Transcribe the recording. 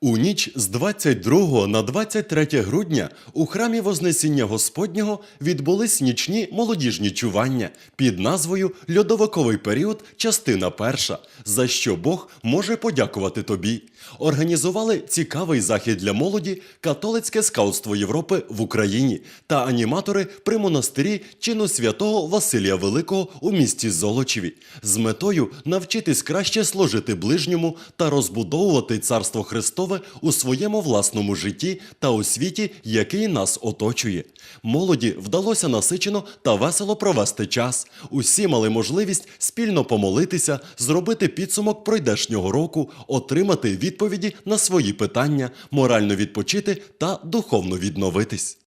У ніч з 22 на 23 грудня у храмі Вознесіння Господнього відбулись нічні молодіжні чування під назвою Льодовиковий період, частина перша, за що Бог може подякувати тобі. Організували цікавий захід для молоді католицьке скаутство Європи в Україні та аніматори при монастирі чину святого Василія Великого у місті Золочеві з метою навчитись краще служити ближньому та розбудовувати царство Христове у своєму власному житті та у світі, який нас оточує. Молоді вдалося насичено та весело провести час. Усі мали можливість спільно помолитися, зробити підсумок пройдешнього року, отримати відповіді на свої питання, морально відпочити та духовно відновитись.